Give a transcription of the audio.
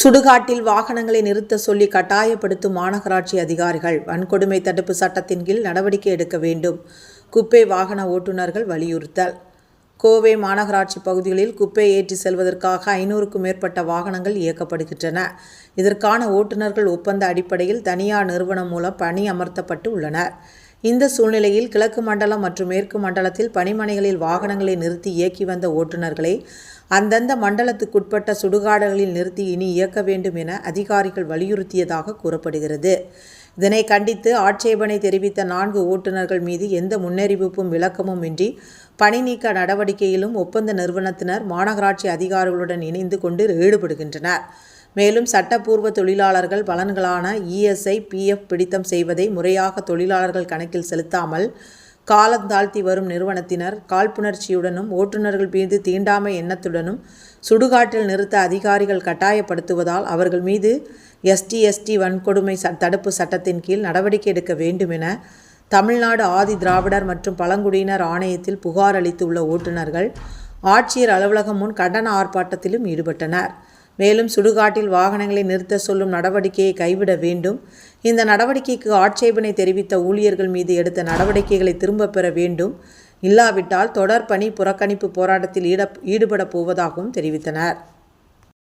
சுடுகாட்டில் வாகனங்களை நிறுத்த சொல்லி கட்டாயப்படுத்தும் மாநகராட்சி அதிகாரிகள் வன்கொடுமை தடுப்பு சட்டத்தின் கீழ் நடவடிக்கை எடுக்க வேண்டும். குப்பை வாகன ஓட்டுநர்கள் வலியுறுத்தல். கோவை மாநகராட்சி பகுதிகளில் குப்பை ஏற்றி செல்வதற்காக ஐநூறுக்கும் மேற்பட்ட வாகனங்கள் இயக்கப்படுகின்றன. இதற்கான ஓட்டுநர்கள் ஒப்பந்த அடிப்படையில் தனியார் நிறுவனம் மூலம் பணி அமர்த்தப்பட்டு உள்ளனர். இந்த சூழ்நிலையில் கிழக்கு மண்டலம் மற்றும் மேற்கு மண்டலத்தில் பணிமனைகளில் வாகனங்களை நிறுத்தி இயக்கி வந்த ஓட்டுநர்களை அந்தந்த மண்டலத்துக்குட்பட்ட சுடுகாடுகளில் நிறுத்தி இனி இயக்க வேண்டும் என அதிகாரிகள் வலியுறுத்தியதாக கூறப்படுகிறது. இதனை கண்டித்து ஆட்சேபனை தெரிவித்த நான்கு ஓட்டுநர்கள் மீது எந்த முன்னறிவிப்பும் விளக்கமும் இன்றி பணி நீக்க நடவடிக்கையிலும் ஒப்பந்த நிறுவனத்தினர் மாநகராட்சி அதிகாரிகளுடன் இணைந்து கொண்டு ஈடுபடுகின்றனர். மேலும் சட்டப்பூர்வ தொழிலாளர்கள் பலன்களான இஎஸ்ஐ பிஎஃப் பிடித்தம் செய்வதை முறையாக தொழிலாளர்கள் கணக்கில் செலுத்தாமல் காலந்தாழ்த்தி வரும் நிறுவனத்தினர் காழ்ப்புணர்ச்சியுடனும் ஓட்டுநர்கள் மீது தீண்டாமை எண்ணத்துடனும் சுடுகாட்டில் நிறுத்த அதிகாரிகள் கட்டாயப்படுத்துவதால் அவர்கள் மீது எஸ்டி எஸ்டி வன்கொடுமை ச தடுப்பு சட்டத்தின் கீழ் நடவடிக்கை எடுக்க வேண்டும் என தமிழ்நாடு ஆதி திராவிடர் மற்றும் பழங்குடியினர் ஆணையத்தில் புகார் அளித்துள்ள ஓட்டுநர்கள் ஆட்சியர் அலுவலகம் முன் கண்டன ஆர்ப்பாட்டத்திலும் ஈடுபட்டனர். மேலும் சுடுகாட்டில் வாகனங்களை நிறுத்த சொல்லும் நடவடிக்கையை கைவிட வேண்டும். இந்த நடவடிக்கைக்கு ஆட்சேபனை தெரிவித்த ஊழியர்கள் மீது எடுத்த நடவடிக்கைகளை திரும்பப் பெற வேண்டும். இல்லாவிட்டால் தொடர் பணி புறக்கணிப்பு போராட்டத்தில் ஈட ஈடுபடப் போவதாகவும் தெரிவித்தனர்.